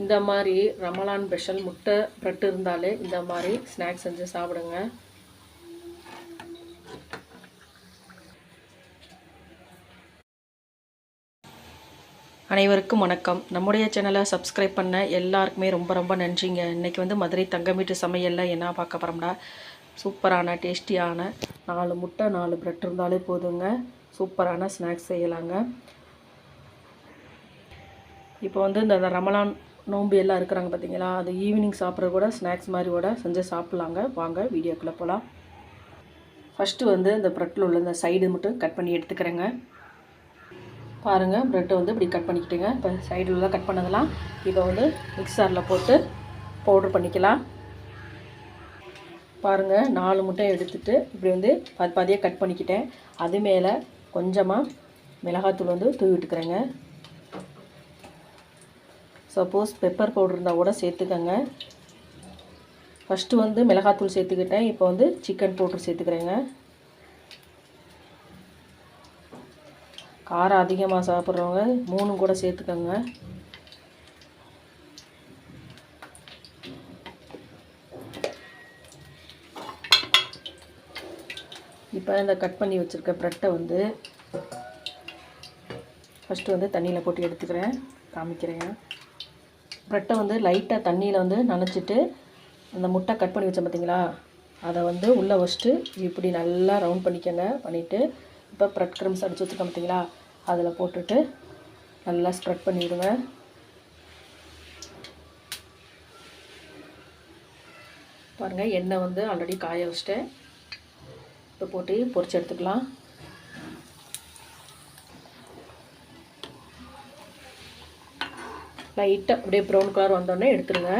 இந்த மாதிரி ரமலான் ஸ்பெஷல் முட்டை ப்ரெட் இருந்தாலே இந்த மாதிரி ஸ்நாக்ஸ் செஞ்சு சாப்பிடுங்க. அனைவருக்கும் வணக்கம். நம்முடைய சேனலை சப்ஸ்கிரைப் பண்ண எல்லாருக்குமே ரொம்ப ரொம்ப நன்றிங்க. இன்றைக்கி வந்து மதுரை தங்கமீட்டு சமையலில் என்ன பார்க்க போகிறோம்னா சூப்பரான டேஸ்டியான நாலு முட்டை நாலு ப்ரெட் இருந்தாலே போதுங்க. சூப்பரான ஸ்நாக்ஸ் செய்யலாங்க. இப்போ வந்து இந்த ரமலான் நோம்பு எல்லாம் இருக்கிறாங்க பார்த்தீங்களா? அது ஈவினிங் சாப்பிட்ற கூட ஸ்நாக்ஸ் மாதிரி கூட செஞ்சு சாப்பிட்லாங்க. வாங்க வீடியோக்குள்ளே போகலாம் ஃபஸ்ட்டு வந்து இந்த ப்ரெட்டில் உள்ள இந்த சைடு மட்டும் கட் பண்ணி எடுத்துக்கிறேங்க. பாருங்கள் ப்ரெட்டை வந்து இப்படி கட் பண்ணிக்கிட்டுங்க. இப்போ சைடில் கட் பண்ணதெல்லாம் இப்போ வந்து மிக்சரில் போட்டு பவுட்ரு பண்ணிக்கலாம். பாருங்கள் நாலு முட்டை எடுத்துட்டு இப்படி வந்து பாதி பாதியாக கட் பண்ணிக்கிட்டேன். அது மேலே கொஞ்சமாக மிளகாத்தூள் வந்து தூவி விட்டுக்கிறேங்க. சப்போஸ் பெப்பர் பவுடர் இருந்தால் கூட சேர்த்துக்கோங்க. ஃபஸ்ட்டு வந்து மிளகாத்தூள் சேர்த்துக்கிட்டேன். இப்போ வந்து சிக்கன் பவுட்ரு சேர்த்துக்கிறேங்க. காரம் அதிகமாக சாப்பிட்றவங்க மூணும் கூட சேர்த்துக்கோங்க. இப்போ இந்த கட் பண்ணி வச்சுருக்க ப்ரெட்டை வந்து ஃபஸ்ட்டு வந்து தண்ணியில் போட்டு எடுத்துக்கிறேன். காமிக்கிறேன். ப்ரெட்டை வந்து லைட்டாக தண்ணியில் வந்து நனைச்சிட்டு அந்த முட்டை கட் பண்ணி வச்சேன் பார்த்தீங்களா அதை வந்து உள்ளே வச்சுட்டு இப்படி நல்லா ரவுண்ட் பண்ணிக்கோங்க. பண்ணிவிட்டு இப்போ ப்ரெட் க்ரம்ஸ் அடித்து வச்சுருக்கேன் பார்த்தீங்களா அதில் போட்டுட்டு நல்லா ஸ்ப்ரெட் பண்ணிவிடுங்க பாருங்கள் எண்ணெய் வந்து ஆல்ரெடி காய வச்சிட்டேன். இப்போ போட்டு பொரிச்சு எடுத்துக்கலாம். லைட்டாக அப்படியே ப்ரௌன் கலர் வந்தோடனே எடுத்துருங்க.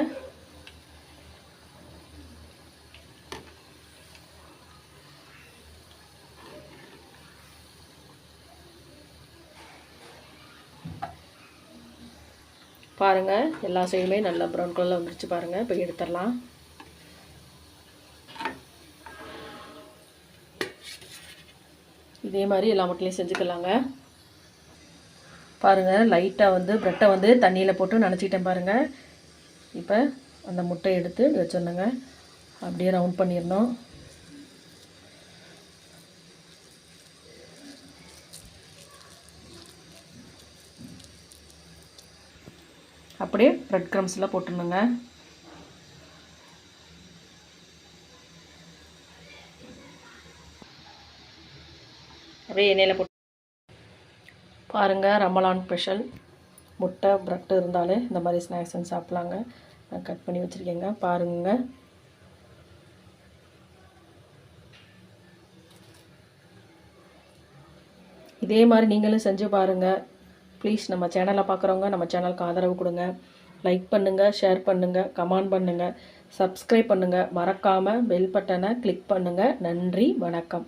பாருங்கள் எல்லா சைடுமே நல்லா ப்ரௌன் கலரில் வந்துருச்சு பாருங்கள் இப்போ எடுத்துடலாம். இதே மாதிரி எல்லா முட்டையும் செஞ்சுக்கலாங்க. பாருங்கள் லைட்டாக வந்து ப்ரெட்டை வந்து தண்ணியில் போட்டு நினச்சிக்கிட்டேன் பாருங்கள் இப்போ அந்த முட்டை எடுத்து வச்சிடணுங்க. அப்படியே ரவுண்ட் பண்ணிடணும். அப்படியே ப்ரெட் க்ரம்ஸ்லாம் போட்டுருணுங்க அப்படியே எண்ணெயில் போட்டு பாருங்கள் ரமலான் ஸ்பெஷல் முட்டை ப்ரெட்டு இருந்தாலே இந்த மாதிரி ஸ்நாக்ஸ் வந்து சாப்பிட்லாங்க. நான் கட் பண்ணி வச்சுருக்கேங்க. பாருங்க. இதே மாதிரி நீங்களும் செஞ்சு பாருங்கள் ப்ளீஸ் நம்ம சேனலை பார்க்குறவங்க நம்ம சேனலுக்கு ஆதரவு கொடுங்க. லைக் பண்ணுங்கள் ஷேர் பண்ணுங்கள் கமெண்ட் பண்ணுங்கள் சப்ஸ்கிரைப் பண்ணுங்கள் மறக்காமல் பெல் பட்டனை கிளிக் பண்ணுங்கள் நன்றி வணக்கம்.